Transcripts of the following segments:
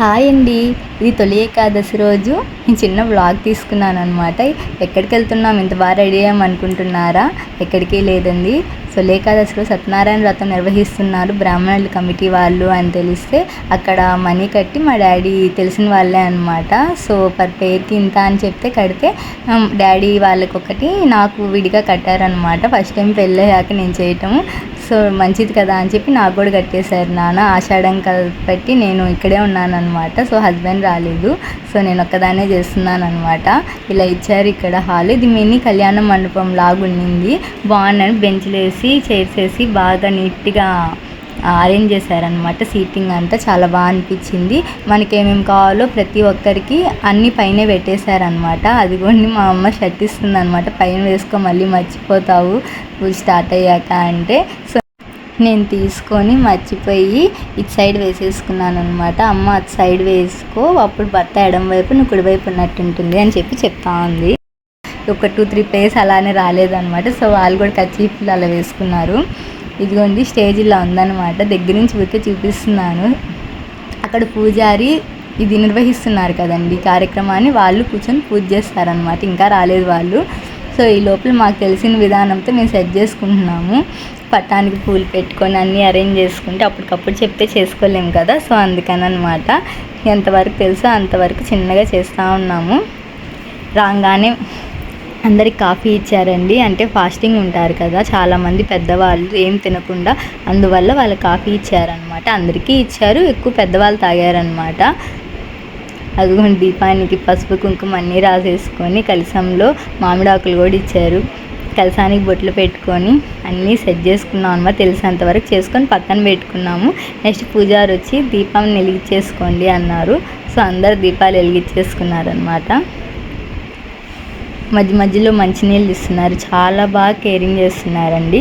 Hi అండి. ఇది తొలి ఏకాదశి రోజు. నేను చిన్న వ్లాగ్ తీసుకున్నాను అనమాట ఎక్కడికి వెళ్తున్నాం? ఇంత బాగా రెడీ అయ్యామనుకుంటున్నారా ఎక్కడికి లేదండి. తొలి ఏకాదశి రోజు సత్యనారాయణ వ్రతం నిర్వహిస్తున్నారు బ్రాహ్మణుల కమిటీ వాళ్ళు అని తెలిస్తే అక్కడ మనీ కట్టి మా డాడీ తెలిసిన వాళ్ళే అనమాట సో పర్ పేరుకి ఇంత అని చెప్తే కడితే డాడీ వాళ్ళకి ఒకటి నాకు విడిగా కట్టారనమాట ఫస్ట్ టైం పెళ్ళయ్యాక నేను చేయటం సో మంచిది కదా అని చెప్పి నాకు కూడా కట్టేశారు నాన్న. ఆషాఢం కాబట్టి నేను ఇక్కడే ఉన్నాను అనమాట సో హస్బెండ్ రాలేదు. సో నేను ఒక్కదానే చేస్తున్నాను అనమాట ఇలా ఇచ్చారు ఇక్కడ హాల్. ఇది మినీ కళ్యాణ మండపం లాగా ఉండింది బాగున్నాను. బెంచ్లు వేసి చైర్స్ వేసి బాగా నీట్గా అరేంజ్ చేశారనమాట సీటింగ్ అంతా చాలా బాగా అనిపించింది. మనకి ఏమేమి కావాలో ప్రతి ఒక్కరికి అన్ని పైన పెట్టేశారనమాట అది కూడా మా అమ్మ షర్ట్ ఇస్తుంది అనమాట పైన వేసుకో మళ్ళీ మర్చిపోతావు. స్టార్ట్ అయ్యాక అంటే. సో నేను తీసుకొని మర్చిపోయి ఇటు సైడ్ వేసేసుకున్నాను అనమాట అమ్మ అటు సైడ్ వేసుకో అప్పుడు భర్త ఎడం వైపు నువ్వు కుడి వైపు ఉన్నట్టు ఉంటుంది అని చెప్పి చెప్తా ఉంది. ఒక టూ త్రీ ప్లేస్ అలానే రాలేదనమాట సో వాళ్ళు కూడా కచీఫ్లు అలా వేసుకున్నారు. ఇదిగోండి స్టేజ్ ఇలా ఉందన్నమాట. దగ్గర నుంచి ఊరికే చూపిస్తున్నాను. అక్కడ పూజారి ఇది నిర్వహిస్తున్నారు కదండి కార్యక్రమాన్ని. వాళ్ళు కూర్చొని పూజ చేస్తారనమాట ఇంకా రాలేదు వాళ్ళు. సో ఈ లోపల మాకు తెలిసిన విధానంతో మేము సెట్ చేసుకుంటున్నాము. పట్టానికి పూలు పెట్టుకొని అన్నీ అరేంజ్ చేసుకుంటే అప్పటికప్పుడు చెప్తే చేసుకోలేము కదా. సో అందుకని అనమాట ఎంతవరకు తెలుసో అంతవరకు చిన్నగా చేస్తూ ఉన్నాము. రాగానే అందరికి కాఫీ ఇచ్చారండి. అంటే ఫాస్టింగ్ ఉంటారు కదా. చాలామంది పెద్దవాళ్ళు ఏం తినకుండా అందువల్ల వాళ్ళు కాఫీ ఇచ్చారనమాట అందరికీ ఇచ్చారు. ఎక్కువ పెద్దవాళ్ళు తాగారనమాట అదిగోండి దీపానికి పసుపు కుంకుమ అన్నీ రాసేసుకొని కలసంలో మామిడాకులు కూడా ఇచ్చారు. కలసానికి బొట్లు పెట్టుకొని అన్నీ సెట్ చేసుకున్నాం అనమాట తెలిసినంతవరకు చేసుకొని పక్కన పెట్టుకున్నాము. నెక్స్ట్ పూజారి వచ్చి దీపం వెలిగించేసుకోండి అన్నారు. సో అందరు దీపాలు వెలిగించేసుకున్నారనమాట మధ్య మధ్యలో మంచినీళ్ళు ఇస్తున్నారు. చాలా బాగా కేరింగ్ చేస్తున్నారండి.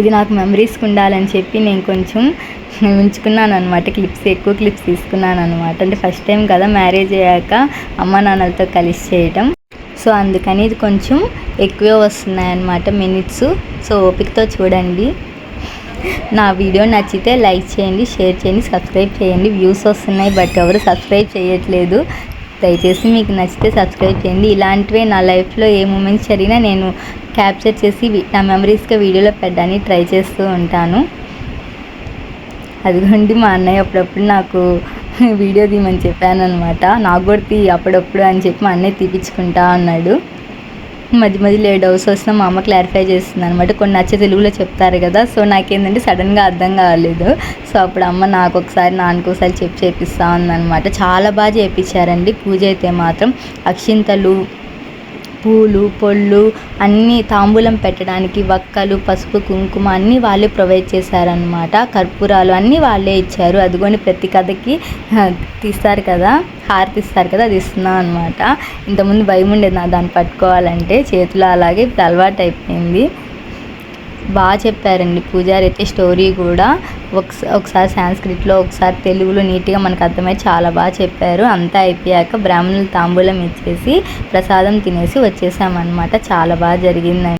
ఇది నాకు మెమరీస్కి ఉండాలని చెప్పి నేను కొంచెం ఉంచుకున్నాను అనమాట క్లిప్స్ ఎక్కువ క్లిప్స్ తీసుకున్నాను అనమాట అంటే ఫస్ట్ టైం కదా మ్యారేజ్ అయ్యాక అమ్మ నాన్నలతో కలిసి చేయటం. సో అందుకని ఇది కొంచెం ఎక్కువే వస్తున్నాయి అన్నమాట మినిట్స్. సో ఓపికతో చూడండి. నా వీడియో నచ్చితే లైక్ చేయండి షేర్ చేయండి సబ్స్క్రైబ్ చేయండి. వ్యూస్ వస్తున్నాయి బట్ ఎవరు సబ్స్క్రైబ్ చేయట్లేదు. దయచేసి మీకు నచ్చితే సబ్స్క్రైబ్ చేయండి. ఇలాంటివే నా లైఫ్లో ఏ మూమెంట్స్ జరిగినా నేను క్యాప్చర్ చేసి నా మెమరీస్గా వీడియోలో పెట్టడానికి ట్రై చేస్తూ ఉంటాను. అదిగోండి మా అన్నయ్య అప్పుడప్పుడు నాకు వీడియో తీయమని చెప్పాను అనమాట నాకు కూడా తీ అప్పుడప్పుడు అని చెప్పి మా అన్నయ్య తీపించుకుంటా అన్నాడు. మధ్య మధ్యలో ఏ డౌట్స్ వస్తున్నా మా అమ్మ క్లారిఫై చేస్తుంది అనమాట కొన్ని నచ్చ తెలుగులో చెప్తారు కదా సో నాకేంటంటే సడన్గా అర్థం కాలేదు. సో అప్పుడు అమ్మ నాకు ఒకసారి నాన్నకు ఒకసారి చెప్పి చేపిస్తా ఉందన్నమాట చాలా బాగా చేయించారండి పూజ అయితే మాత్రం అక్షింతలు పూలు పొళ్ళు అన్నీ తాంబూలం పెట్టడానికి వక్కలు పసుపు కుంకుమ అన్నీ వాళ్ళే ప్రొవైడ్ చేశారనమాట కర్పూరాలు అన్నీ వాళ్ళే ఇచ్చారు. అదిగోని ప్రతి కథకి తీస్తారు కదా హారతి ఇస్తారు కదా అది ఇస్తున్నాం అనమాట ఇంతకుముందు భయం ఉండేది నా దాన్ని పట్టుకోవాలంటే చేతిలో అలాగే ఇప్పుడు అలవాటు అయిపోయింది బాగా చెప్పారండి పూజారి అయితే స్టోరీ కూడా. ఒకసారి సాంస్క్రిట్లో ఒకసారి తెలుగులో నీట్గా మనకు అర్థమై చాలా బాగా చెప్పారు. అంతా అయిపోయాక బ్రాహ్మణులు తాంబూలం ఇచ్చేసి ప్రసాదం తినేసి వచ్చేసామన్నమాట. చాలా బాగా జరిగిందండి.